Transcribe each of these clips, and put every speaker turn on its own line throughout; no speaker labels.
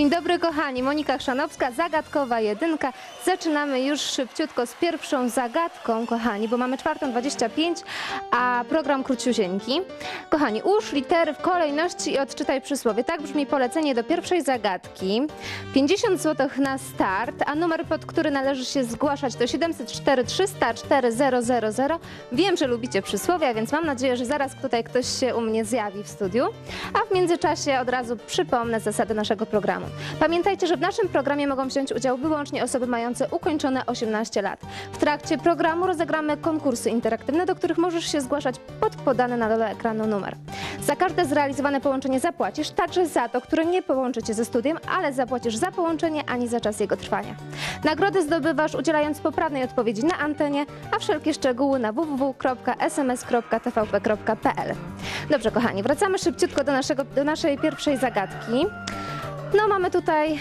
Dzień dobry kochani, Monika Chrzanowska, zagadkowa jedynka. Zaczynamy już szybciutko z pierwszą zagadką, kochani, bo mamy czwartą 25, a program króciusieńki. Kochani, ułóż litery w kolejności i odczytaj przysłowie. Tak brzmi polecenie do pierwszej zagadki. 50 zł na start, a numer, pod który należy się zgłaszać to 704 300 4000. Wiem, że lubicie przysłowia, więc mam nadzieję, że zaraz tutaj ktoś się u mnie zjawi w studiu. A w międzyczasie od razu przypomnę zasady naszego programu. Pamiętajcie, że w naszym programie mogą wziąć udział wyłącznie osoby mające ukończone 18 lat. W trakcie programu rozegramy konkursy interaktywne, do których możesz się zgłaszać pod podany na dole ekranu numer. Za każde zrealizowane połączenie zapłacisz, także za to, które nie połączy cię ze studiem, ale zapłacisz za połączenie ani za czas jego trwania. Nagrody zdobywasz udzielając poprawnej odpowiedzi na antenie, a wszelkie szczegóły na www.sms.tvp.pl. Dobrze, kochani, wracamy szybciutko do, naszego, do naszej pierwszej zagadki. No, mamy tutaj y,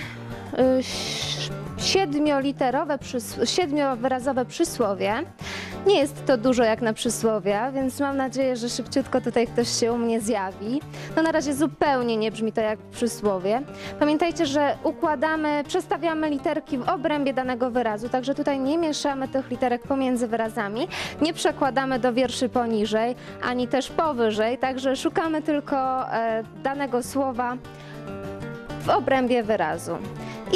siedmioliterowe, siedmiowyrazowe przysłowie. Nie jest to dużo jak na przysłowia, więc mam nadzieję, że szybciutko tutaj ktoś się u mnie zjawi. No na razie zupełnie nie brzmi to jak przysłowie. Pamiętajcie, że układamy, przestawiamy literki w obrębie danego wyrazu, także tutaj nie mieszamy tych literek pomiędzy wyrazami, nie przekładamy do wierszy poniżej, ani też powyżej, także szukamy tylko e, danego słowa w obrębie wyrazu.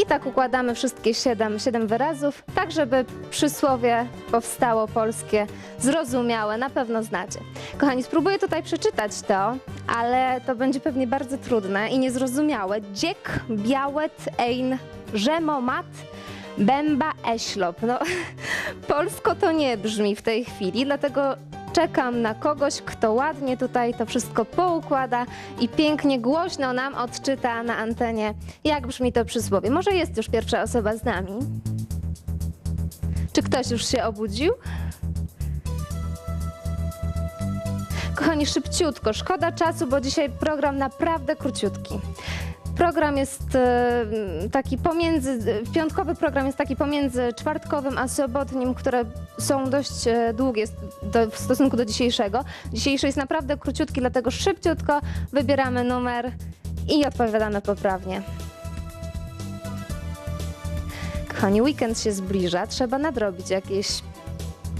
I tak układamy wszystkie siedem, siedem wyrazów, tak żeby przysłowie powstało polskie, zrozumiałe, na pewno znacie. Kochani, spróbuję tutaj przeczytać to, ale to będzie pewnie bardzo trudne i niezrozumiałe. Dziek, białet, ein, żemomat, bęba, eślop. No, polsko to nie brzmi w tej chwili, dlatego czekam na kogoś, kto ładnie tutaj to wszystko poukłada i pięknie, głośno nam odczyta na antenie, jak brzmi to przysłowie. Może jest już pierwsza osoba z nami? Czy ktoś już się obudził? Kochani, szybciutko, szkoda czasu, bo dzisiaj program naprawdę króciutki. Program jest e, taki pomiędzy, piątkowy program jest taki pomiędzy czwartkowym a sobotnim, które są dość e, długie w stosunku do dzisiejszego. Dzisiejszy jest naprawdę króciutki, dlatego szybciutko wybieramy numer i odpowiadamy poprawnie. Kochani, weekend się zbliża, trzeba nadrobić jakieś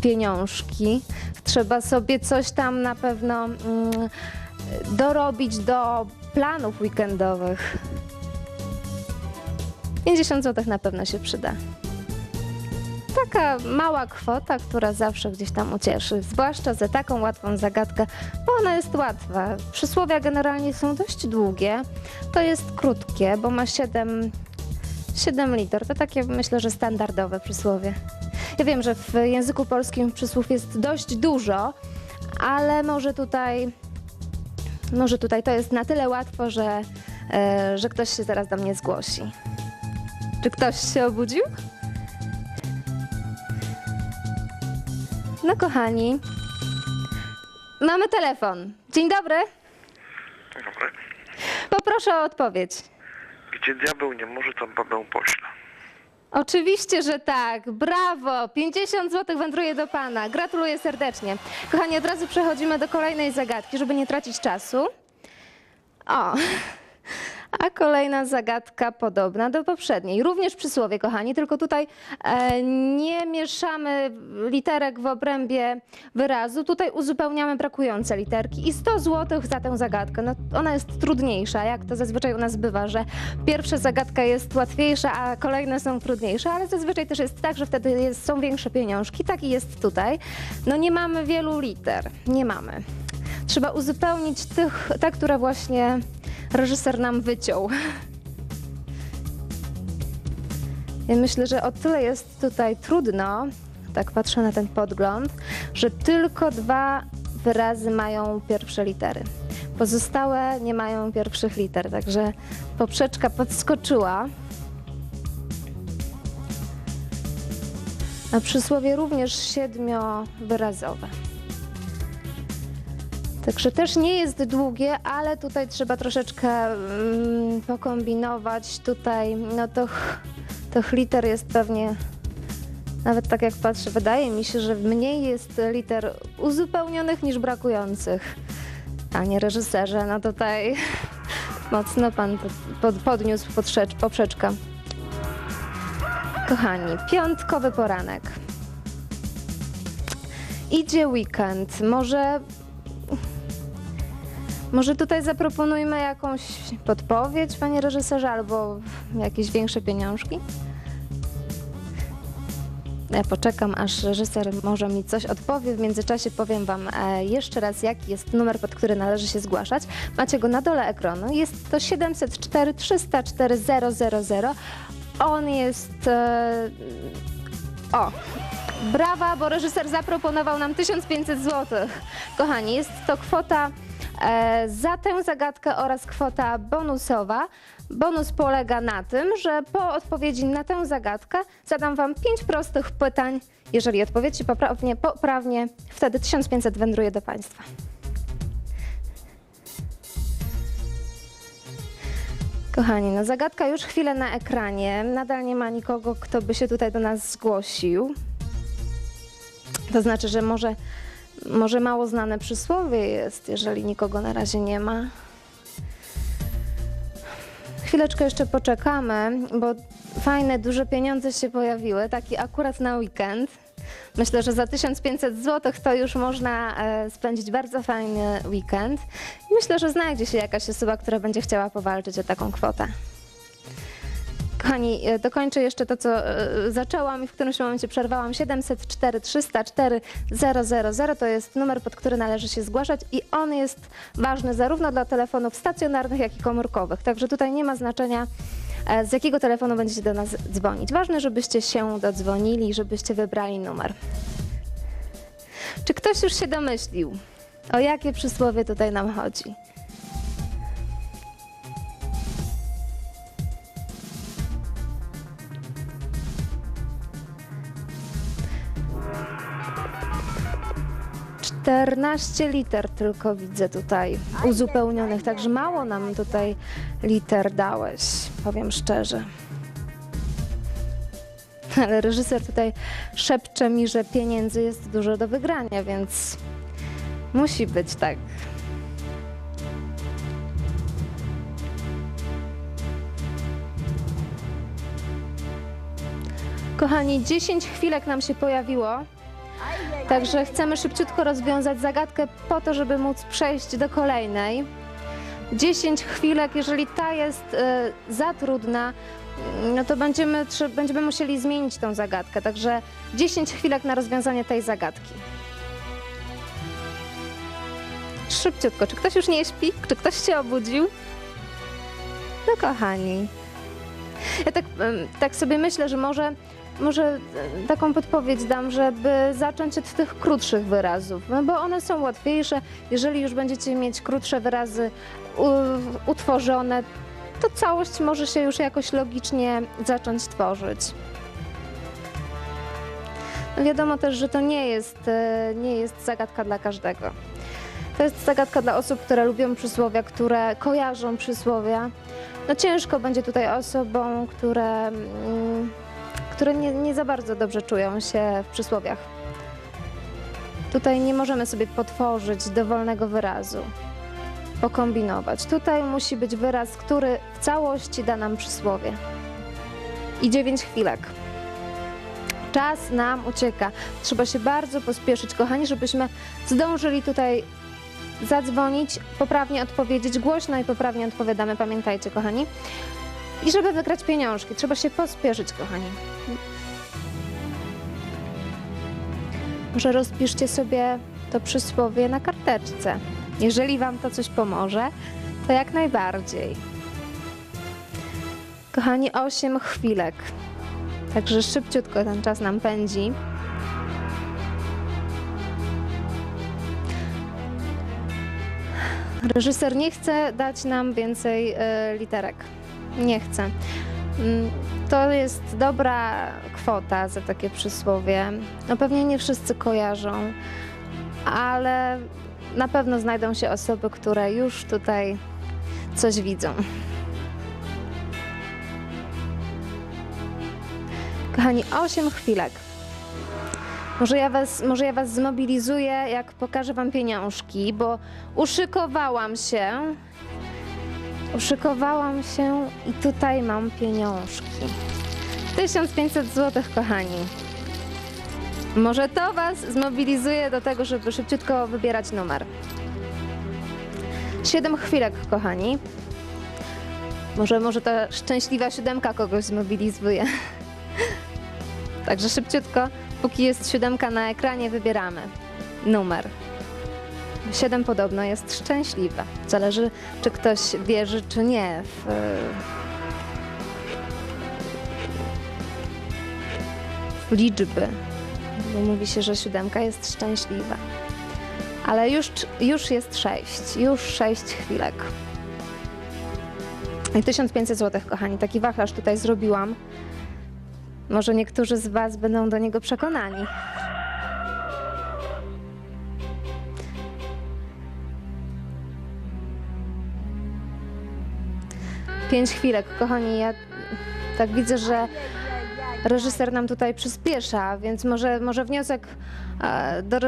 pieniążki, trzeba sobie coś tam na pewno mm, dorobić do planów weekendowych. 50 zł na pewno się przyda. Taka mała kwota, która zawsze gdzieś tam ucieszy, zwłaszcza za taką łatwą zagadkę, bo ona jest łatwa. Przysłowia generalnie są dość długie, to jest krótkie, bo ma 7, 7 liter. To takie myślę, że standardowe przysłowie. Ja wiem, że w języku polskim przysłów jest dość dużo, ale może tutaj może tutaj to jest na tyle łatwo, że, e, że ktoś się zaraz do mnie zgłosi. Czy ktoś się obudził? No kochani, mamy telefon. Dzień dobry.
Dzień dobry.
Poproszę o odpowiedź.
Gdzie diabeł nie może, tam babę pośle.
Oczywiście, że tak. Brawo! 50 zł wędruje do Pana. Gratuluję serdecznie. Kochani, od razu przechodzimy do kolejnej zagadki, żeby nie tracić czasu. O, a kolejna zagadka podobna do poprzedniej. Również przysłowie, kochani, tylko tutaj e, nie mieszamy literek w obrębie wyrazu. Tutaj uzupełniamy brakujące literki. I 100 zł za tę zagadkę. No, ona jest trudniejsza, jak to zazwyczaj u nas bywa, że pierwsza zagadka jest łatwiejsza, a kolejne są trudniejsze, ale zazwyczaj też jest tak, że wtedy jest, są większe pieniążki. Tak i jest tutaj. No nie mamy wielu liter. Nie mamy. Trzeba uzupełnić tych, te, które właśnie reżyser nam wyciął. Ja myślę, że o tyle jest tutaj trudno, tak patrzę na ten podgląd, że tylko dwa wyrazy mają pierwsze litery. Pozostałe nie mają pierwszych liter, także poprzeczka podskoczyła. A przysłowie również siedmiowyrazowe. Także też nie jest długie, ale tutaj trzeba troszeczkę mm, pokombinować. Tutaj no to tych liter jest pewnie, nawet tak jak patrzę, wydaje mi się, że mniej jest liter uzupełnionych niż brakujących. Panie reżyserze, no tutaj Mocno pan pod, podniósł podszecz, poprzeczkę. Kochani, piątkowy poranek. Idzie weekend. Może. Może tutaj zaproponujmy jakąś podpowiedź, panie reżyserze, albo jakieś większe pieniążki? Ja poczekam, aż reżyser może mi coś odpowie. W międzyczasie powiem Wam e, jeszcze raz, jaki jest numer, pod który należy się zgłaszać. Macie go na dole ekranu. Jest to 704 304 000. On jest. E, o! Brawa, bo reżyser zaproponował nam 1500 zł. Kochani, jest to kwota za tę zagadkę oraz kwota bonusowa. Bonus polega na tym, że po odpowiedzi na tę zagadkę zadam Wam pięć prostych pytań. Jeżeli odpowiecie poprawnie, poprawnie, wtedy 1500 wędruje do Państwa. Kochani, no zagadka już chwilę na ekranie. Nadal nie ma nikogo, kto by się tutaj do nas zgłosił. To znaczy, że może, może mało znane przysłowie jest, jeżeli nikogo na razie nie ma. Chwileczkę jeszcze poczekamy, bo fajne, duże pieniądze się pojawiły, taki akurat na weekend. Myślę, że za 1500 zł to już można e, spędzić bardzo fajny weekend. Myślę, że znajdzie się jakaś osoba, która będzie chciała powalczyć o taką kwotę. Kochani, e, dokończę jeszcze to, co e, zaczęłam i w którymś momencie przerwałam. 704 304 000 to jest numer, pod który należy się zgłaszać i on jest ważny zarówno dla telefonów stacjonarnych, jak i komórkowych. Także tutaj nie ma znaczenia, e, z jakiego telefonu będziecie do nas dzwonić. Ważne, żebyście się dodzwonili żebyście wybrali numer. Czy ktoś już się domyślił, o jakie przysłowie tutaj nam chodzi? Czternaście liter tylko widzę tutaj uzupełnionych, także mało nam tutaj liter dałeś, powiem szczerze. Ale reżyser tutaj szepcze mi, że pieniędzy jest dużo do wygrania, więc musi być tak. Kochani, 10 chwilek nam się pojawiło. Także chcemy szybciutko rozwiązać zagadkę po to, żeby móc przejść do kolejnej. 10 chwilek, jeżeli ta jest e, za trudna, no to będziemy, będziemy musieli zmienić tą zagadkę. Także 10 chwilek na rozwiązanie tej zagadki. Szybciutko. Czy ktoś już nie śpi? Czy ktoś się obudził? No kochani. Ja tak, tak sobie myślę, że może, może e, taką podpowiedź dam, żeby zacząć od tych krótszych wyrazów, no bo one są łatwiejsze. Jeżeli już będziecie mieć krótsze wyrazy utworzone, to całość może się już jakoś logicznie zacząć tworzyć. No wiadomo też, że to nie jest, e, nie jest zagadka dla każdego. To jest zagadka dla osób, które lubią przysłowia, które kojarzą przysłowia. No ciężko będzie tutaj osobom, które, mm, które nie, nie za bardzo dobrze czują się w przysłowiach. Tutaj nie możemy sobie potworzyć dowolnego wyrazu, pokombinować. Tutaj musi być wyraz, który w całości da nam przysłowie. I dziewięć chwilek. Czas nam ucieka. Trzeba się bardzo pospieszyć, kochani, żebyśmy zdążyli tutaj zadzwonić, poprawnie odpowiedzieć, głośno i poprawnie odpowiadamy, pamiętajcie, kochani. I żeby wygrać pieniążki, trzeba się pospieszyć, kochani. Może rozpiszcie sobie to przysłowie na karteczce. Jeżeli Wam to coś pomoże, to jak najbardziej. Kochani, 8 chwilek. Także szybciutko ten czas nam pędzi. Reżyser nie chce dać nam więcej e, literek. Nie chce. Mm, To jest dobra kwota za takie przysłowie. No pewnie nie wszyscy kojarzą, ale na pewno znajdą się osoby, które już tutaj coś widzą. Kochani, 8 chwilek. Może ja, was, może ja was zmobilizuję, jak pokażę wam pieniążki, bo uszykowałam się. Uszykowałam się i tutaj mam pieniążki. 1500 zł, kochani. Może to Was zmobilizuje do tego, żeby szybciutko wybierać numer. Siedem chwilek, kochani. Może, może ta szczęśliwa siódemka kogoś zmobilizuje. Także szybciutko, póki jest siódemka na ekranie, wybieramy numer. Siedem podobno jest szczęśliwe. Zależy, czy ktoś wierzy, czy nie w, liczby. Bo mówi się, że siódemka jest szczęśliwa. Ale już, już jest sześć, już sześć chwilek. I 1500 zł, kochani, taki wachlarz tutaj zrobiłam. Może niektórzy z Was będą do niego przekonani. Pięć chwilek, kochani, ja tak widzę, że reżyser nam tutaj przyspiesza, więc może, może wniosek e, do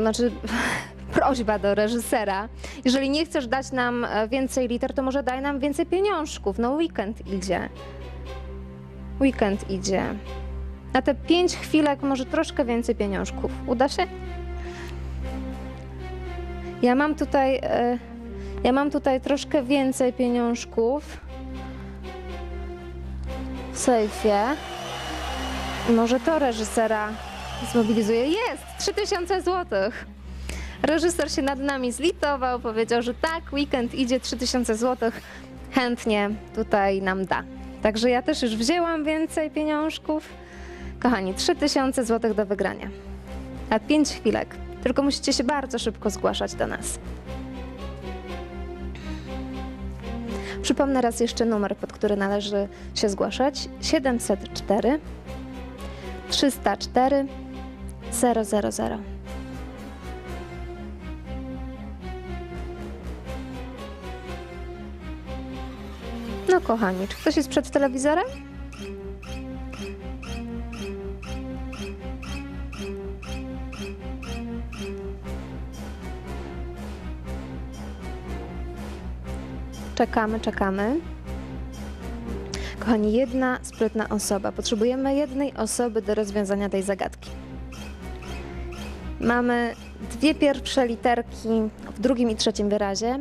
znaczy prośba do reżysera. Jeżeli nie chcesz dać nam e, więcej liter, to może daj nam więcej pieniążków. No weekend idzie. Weekend idzie. Na te pięć chwilek może troszkę więcej pieniążków. Uda się? Ja mam tutaj, e, ja mam tutaj troszkę więcej pieniążków sejfie. Może to reżysera zmobilizuje. Jest! 3000 złotych. Reżyser się nad nami zlitował, powiedział, że tak, weekend idzie 3000 zł, chętnie tutaj nam da. Także ja też już wzięłam więcej pieniążków. Kochani, 3000 zł do wygrania. A 5 chwilek. Tylko musicie się bardzo szybko zgłaszać do nas. Przypomnę raz jeszcze numer, pod który należy się zgłaszać. 704 304 000. No kochani, czy ktoś jest przed telewizorem? Czekamy, czekamy. Kochani, jedna sprytna osoba. Potrzebujemy jednej osoby do rozwiązania tej zagadki. Mamy dwie pierwsze literki w drugim i trzecim wyrazie.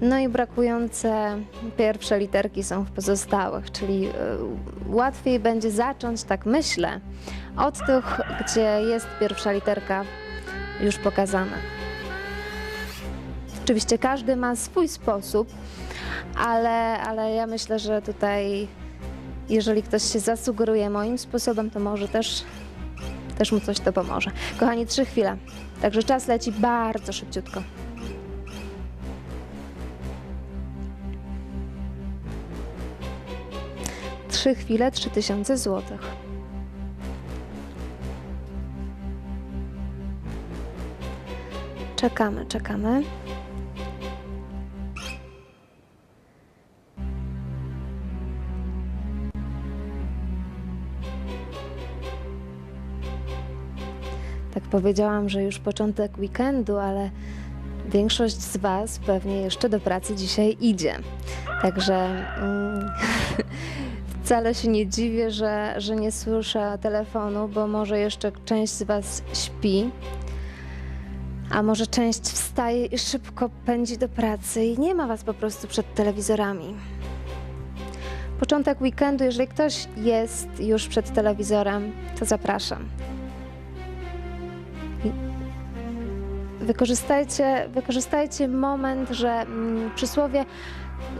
No i brakujące pierwsze literki są w pozostałych, czyli y, łatwiej będzie zacząć, tak myślę, od tych, gdzie jest pierwsza literka już pokazana. Oczywiście każdy ma swój sposób, ale, ale ja myślę, że tutaj, jeżeli ktoś się zasugeruje moim sposobem, to może też, też mu coś to pomoże. Kochani, trzy chwile, także czas leci bardzo szybciutko. Trzy chwile, trzy tysiące złotych. Czekamy, czekamy. Tak powiedziałam, że już początek weekendu, ale większość z Was pewnie jeszcze do pracy dzisiaj idzie. Także mm, wcale się nie dziwię, że, że nie słyszę telefonu, bo może jeszcze część z Was śpi, a może część wstaje i szybko pędzi do pracy i nie ma Was po prostu przed telewizorami. Początek weekendu, jeżeli ktoś jest już przed telewizorem, to zapraszam. Wykorzystajcie, wykorzystajcie moment, że mm, przysłowie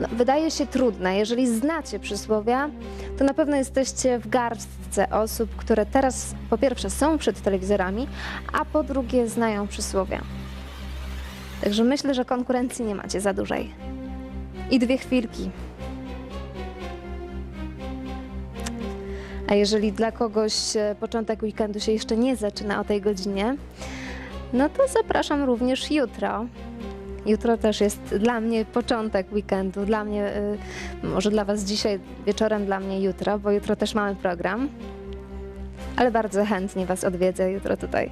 no, wydaje się trudne. Jeżeli znacie przysłowia, to na pewno jesteście w garstce osób, które teraz po pierwsze są przed telewizorami, a po drugie znają przysłowia. Także myślę, że konkurencji nie macie za dużej. I dwie chwilki. A jeżeli dla kogoś e, początek weekendu się jeszcze nie zaczyna o tej godzinie, no to zapraszam również jutro. Jutro też jest dla mnie początek weekendu. Dla mnie, y, może dla Was dzisiaj wieczorem, dla mnie jutro, bo jutro też mamy program. Ale bardzo chętnie Was odwiedzę jutro tutaj.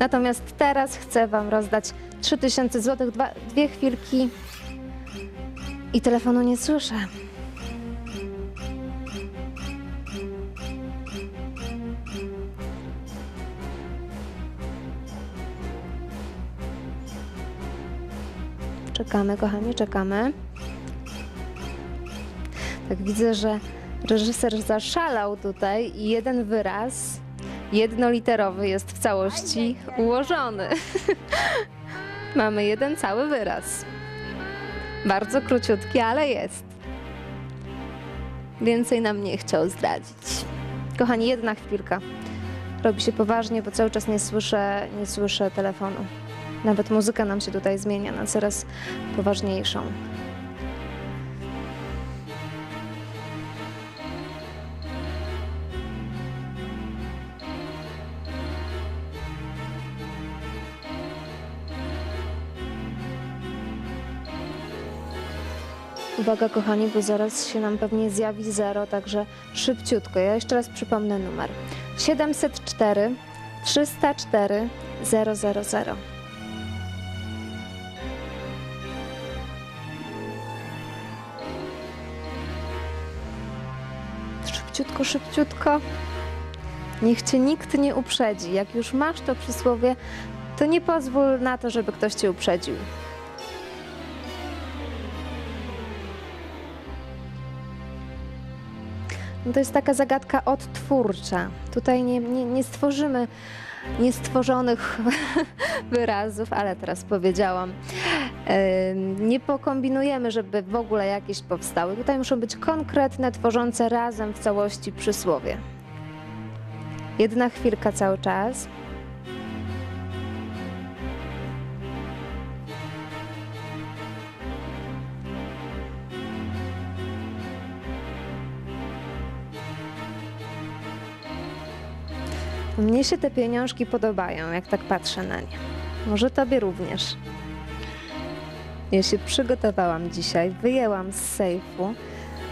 Natomiast teraz chcę Wam rozdać 3000 zł, dwie chwilki I telefonu nie słyszę. Czekamy, kochani, czekamy. Tak widzę, że reżyser zaszalał tutaj i jeden wyraz jednoliterowy jest w całości ułożony. Mamy jeden cały wyraz. Bardzo króciutki, ale jest. Więcej nam nie chciał zdradzić. Kochani, jedna chwilka. Robi się poważnie, bo cały czas nie słyszę, nie słyszę telefonu. Nawet muzyka nam się tutaj zmienia na coraz poważniejszą. Uwaga kochani, bo zaraz się nam pewnie zjawi zero, także szybciutko. Ja jeszcze raz przypomnę numer. 704 304 000. Szybciutko, szybciutko. Niech cię nikt nie uprzedzi. Jak już masz to przysłowie, to nie pozwól na to, żeby ktoś cię uprzedził. No to jest taka zagadka odtwórcza. Tutaj nie, nie, nie stworzymy niestworzonych wyrazów, ale teraz powiedziałam. Nie pokombinujemy, żeby w ogóle jakieś powstały. Tutaj muszą być konkretne, tworzące razem w całości przysłowie. Jedna chwilka cały czas. Mnie się te pieniążki podobają, jak tak patrzę na nie. Może tobie również. Ja się przygotowałam dzisiaj, wyjęłam z sejfu,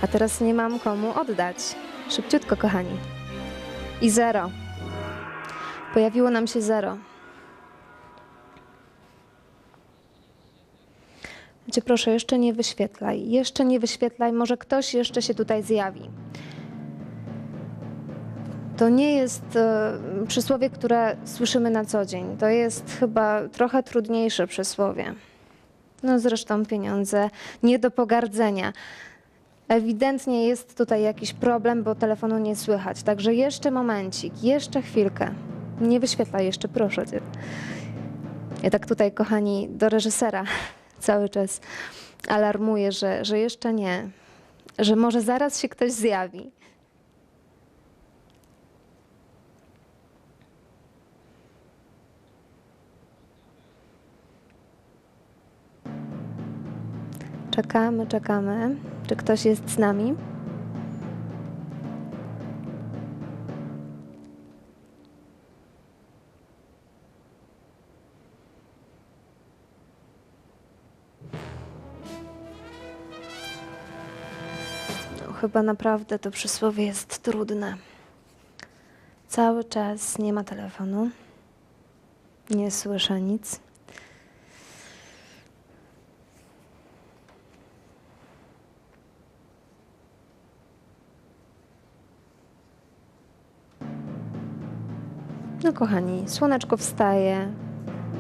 a teraz nie mam komu oddać. Szybciutko, kochani. I zero. Pojawiło nam się zero. Cię proszę, jeszcze nie wyświetlaj. Jeszcze nie wyświetlaj, może ktoś jeszcze się tutaj zjawi. To nie jest e, przysłowie, które słyszymy na co dzień. To jest chyba trochę trudniejsze przysłowie. No zresztą pieniądze nie do pogardzenia. Ewidentnie jest tutaj jakiś problem, bo telefonu nie słychać. Także jeszcze momencik, jeszcze chwilkę. Nie wyświetlaj jeszcze, proszę cię. Ja tak tutaj, kochani, do reżysera cały czas alarmuję, że, że jeszcze nie, że może zaraz się ktoś zjawi. Czekamy, czekamy. Czy ktoś jest z nami? No, chyba naprawdę to przysłowie jest trudne. Cały czas nie ma telefonu. Nie słyszę nic. No kochani, słoneczko wstaje,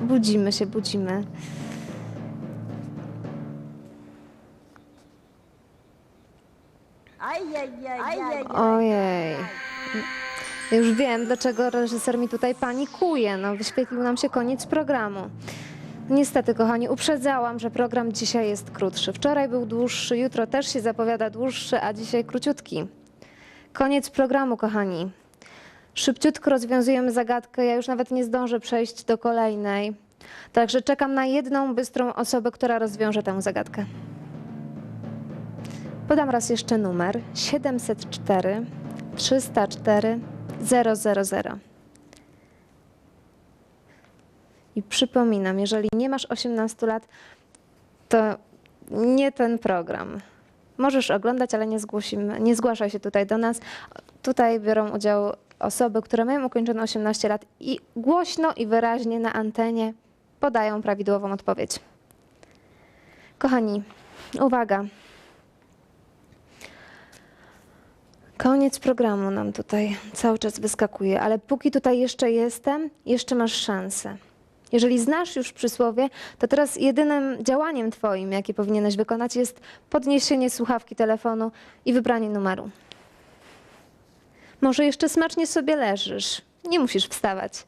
budzimy się, budzimy. Ojej. Już wiem, dlaczego reżyser mi tutaj panikuje. No, wyświetlił nam się koniec programu. Niestety, kochani, uprzedzałam, że program dzisiaj jest krótszy. Wczoraj był dłuższy, jutro też się zapowiada dłuższy, a dzisiaj króciutki. Koniec programu, kochani. Szybciutko rozwiązujemy zagadkę. Ja już nawet nie zdążę przejść do kolejnej. Także czekam na jedną bystrą osobę, która rozwiąże tę zagadkę. Podam raz jeszcze numer 704 304 000. I przypominam, jeżeli nie masz 18 lat, to nie ten program. Możesz oglądać, ale nie, zgłosimy, nie zgłaszaj się tutaj do nas. Tutaj biorą udział osoby, które mają ukończone 18 lat i głośno i wyraźnie na antenie podają prawidłową odpowiedź. Kochani, uwaga. Koniec programu nam tutaj cały czas wyskakuje, ale póki tutaj jeszcze jestem, jeszcze masz szansę. Jeżeli znasz już przysłowie, to teraz jedynym działaniem Twoim, jakie powinieneś wykonać, jest podniesienie słuchawki telefonu i wybranie numeru. Może jeszcze smacznie sobie leżysz, nie musisz wstawać.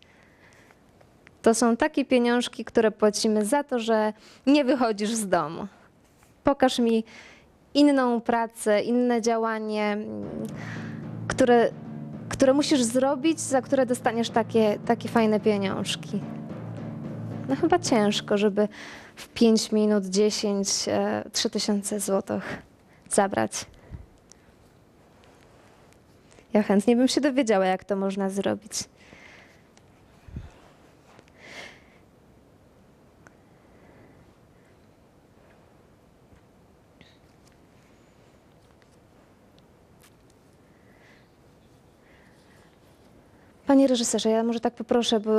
To są takie pieniążki, które płacimy za to, że nie wychodzisz z domu. Pokaż mi inną pracę, inne działanie, mm, które, które musisz zrobić, za które dostaniesz takie, takie fajne pieniążki. No chyba ciężko, żeby w 5 minut 10 e, 3000 złotych zabrać. Ja chętnie bym się dowiedziała, jak to można zrobić. Panie reżyserze, ja może tak poproszę, bo,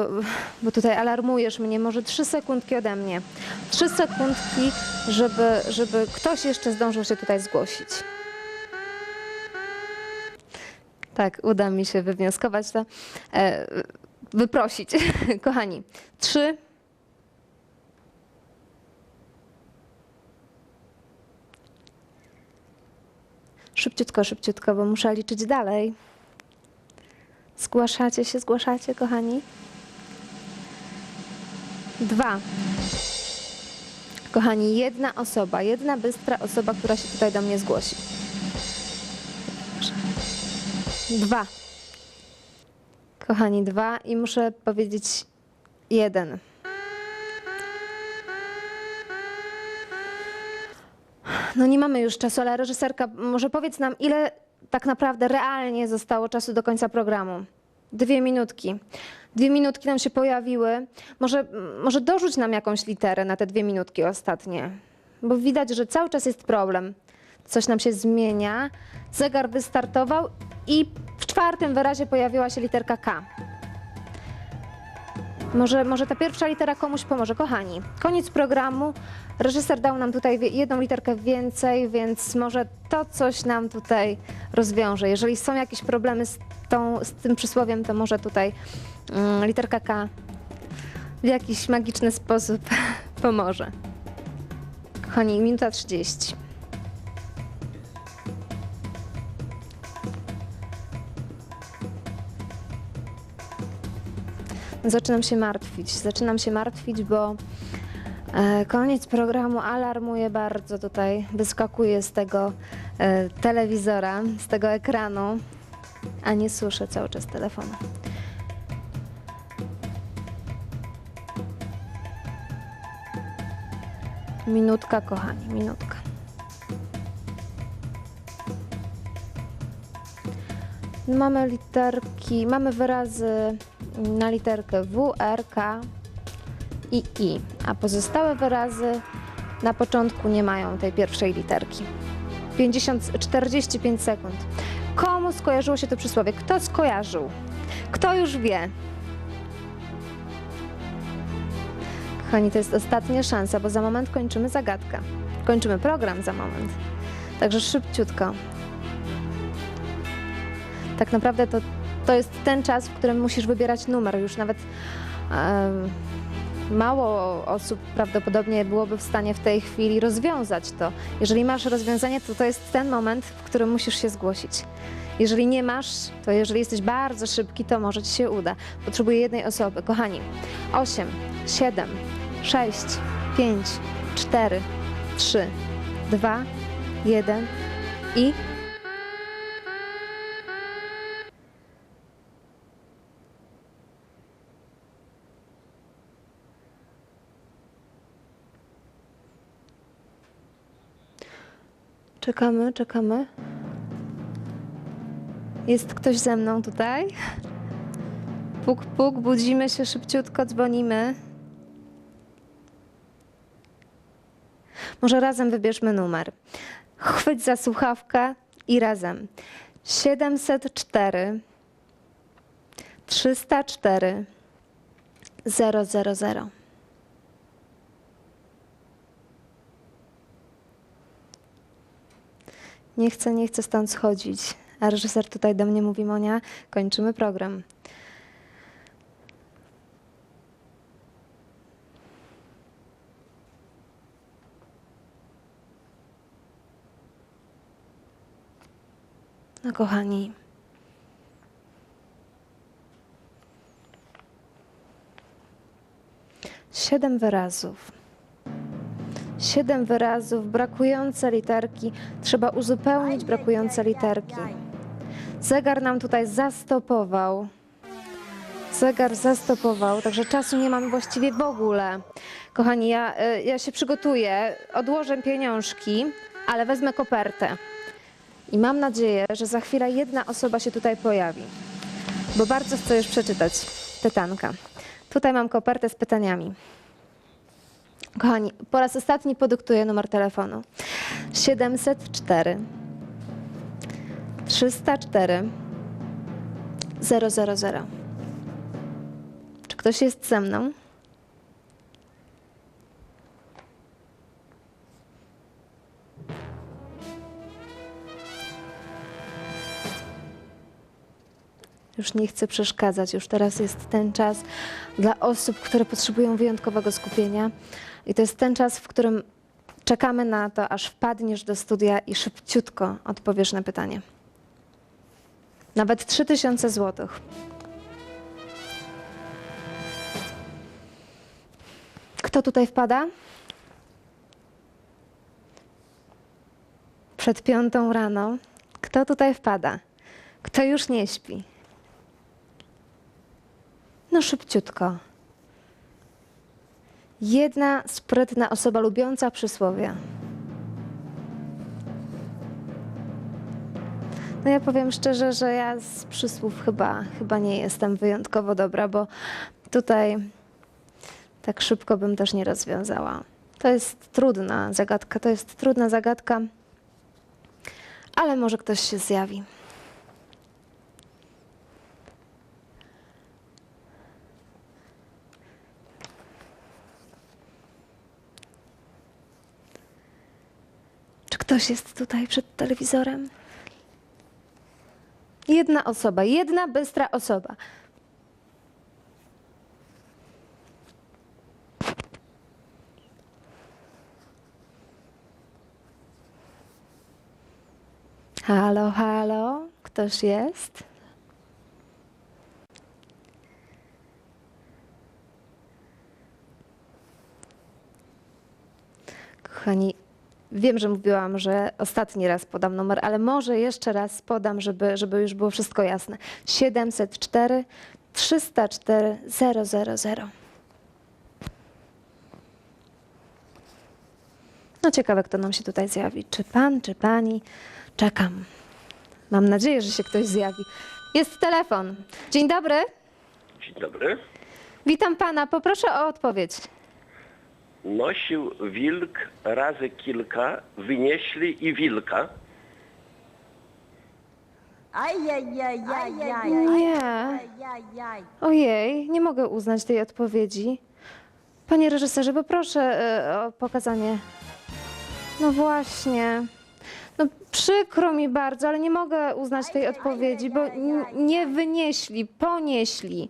bo tutaj alarmujesz mnie, może trzy sekundki ode mnie. Trzy sekundki, żeby, żeby ktoś jeszcze zdążył się tutaj zgłosić. Tak, uda mi się wywnioskować to. E, wyprosić. Kochani, trzy. Szybciutko, szybciutko, bo muszę liczyć dalej. Zgłaszacie się, zgłaszacie, kochani? Dwa. Kochani, jedna osoba, jedna bystra osoba, która się tutaj do mnie zgłosi. Dwa. Kochani, dwa i muszę powiedzieć jeden. No nie mamy już czasu, ale reżyserka, może powiedz nam, ile tak naprawdę realnie zostało czasu do końca programu? Dwie minutki. Dwie minutki nam się pojawiły. Może, może dorzuć nam jakąś literę na te dwie minutki ostatnie. Bo widać, że cały czas jest problem. Coś nam się zmienia. Zegar wystartował i w czwartym wyrazie pojawiła się literka K. Może, może ta pierwsza litera komuś pomoże. Kochani, koniec programu. Reżyser dał nam tutaj jedną literkę więcej, więc może to coś nam tutaj rozwiąże. Jeżeli są jakieś problemy z, tą, z tym przysłowiem, to może tutaj mm, literka K w jakiś magiczny sposób pomoże. Kochani, minuta 30. Zaczynam się martwić. Zaczynam się martwić, bo e, koniec programu alarmuje bardzo tutaj. Wyskakuje z tego e, telewizora, z tego ekranu, a nie słyszę cały czas telefonu. Minutka, kochani, minutka. Mamy literki, mamy wyrazy na literkę W, R, K i I, a pozostałe wyrazy na początku nie mają tej pierwszej literki. 50, 45 sekund. Komu skojarzyło się to przysłowie? Kto skojarzył? Kto już wie? Kochani, to jest ostatnia szansa, bo za moment kończymy zagadkę. Kończymy program za moment. Także szybciutko. Tak naprawdę to, to jest ten czas, w którym musisz wybierać numer. Już nawet em, mało osób prawdopodobnie byłoby w stanie w tej chwili rozwiązać to. Jeżeli masz rozwiązanie, to to jest ten moment, w którym musisz się zgłosić. Jeżeli nie masz, to jeżeli jesteś bardzo szybki, to może ci się uda. Potrzebuję jednej osoby. Kochani, 8, 7, 6, 5, 4, 3, 2, 1 i Czekamy, czekamy. Jest ktoś ze mną tutaj? Puk, puk, budzimy się szybciutko, dzwonimy. Może razem wybierzmy numer. Chwyć za słuchawkę i razem. 704 304 000. Nie chcę, nie chcę stąd schodzić. A reżyser tutaj do mnie mówi, Monia, kończymy program. No kochani. Siedem wyrazów. Siedem wyrazów, brakujące literki. Trzeba uzupełnić brakujące literki. Zegar nam tutaj zastopował. Zegar zastopował, także czasu nie mamy właściwie w ogóle. Kochani, ja, y, ja się przygotuję, odłożę pieniążki, ale wezmę kopertę. I mam nadzieję, że za chwilę jedna osoba się tutaj pojawi, bo bardzo chcę już przeczytać pytanka. Tutaj mam kopertę z pytaniami. Kochani, po raz ostatni podyktuję numer telefonu. 704 304 000. Czy ktoś jest ze mną? Już nie chcę przeszkadzać, już teraz jest ten czas dla osób, które potrzebują wyjątkowego skupienia. I to jest ten czas, w którym czekamy na to, aż wpadniesz do studia i szybciutko odpowiesz na pytanie. Nawet 3000 złotych. Kto tutaj wpada? Przed piątą rano. Kto tutaj wpada? Kto już nie śpi? No szybciutko. Jedna sprytna osoba lubiąca przysłowie. No ja powiem szczerze, że ja z przysłów chyba, chyba nie jestem wyjątkowo dobra, bo tutaj tak szybko bym też nie rozwiązała. To jest trudna zagadka, to jest trudna zagadka, ale może ktoś się zjawi. Czy ktoś jest tutaj przed telewizorem? Jedna osoba, jedna bystra osoba. Halo, halo, ktoś jest? Kochani, wiem, że mówiłam, że ostatni raz podam numer, ale może jeszcze raz podam, żeby, żeby już było wszystko jasne. 704 304 000. No ciekawe, kto nam się tutaj zjawi. Czy pan, czy pani? Czekam. Mam nadzieję, że się ktoś zjawi. Jest telefon. Dzień dobry.
Dzień dobry.
Witam pana. Poproszę o odpowiedź.
Nosił wilk razy kilka, wynieśli i wilka.
Ajajaj.
Ojej, nie mogę uznać tej odpowiedzi. Panie reżyserze, poproszę e, o pokazanie. No właśnie. No przykro mi bardzo, ale nie mogę uznać tej odpowiedzi, bo n- nie wynieśli, ponieśli.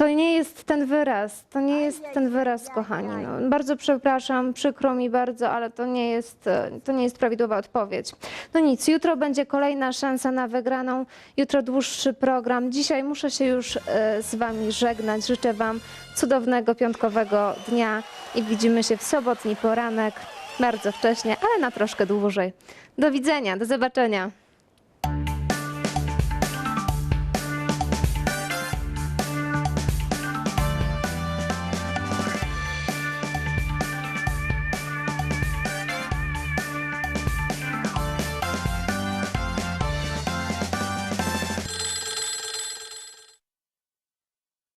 To nie jest ten wyraz, to nie jest ten wyraz, kochani. No, bardzo przepraszam, przykro mi bardzo, ale to nie jest, to nie jest prawidłowa odpowiedź. No nic, jutro będzie kolejna szansa na wygraną, jutro dłuższy program. Dzisiaj muszę się już e, z Wami żegnać. Życzę Wam cudownego piątkowego dnia i widzimy się w sobotni poranek, bardzo wcześnie, ale na troszkę dłużej. Do widzenia, do zobaczenia.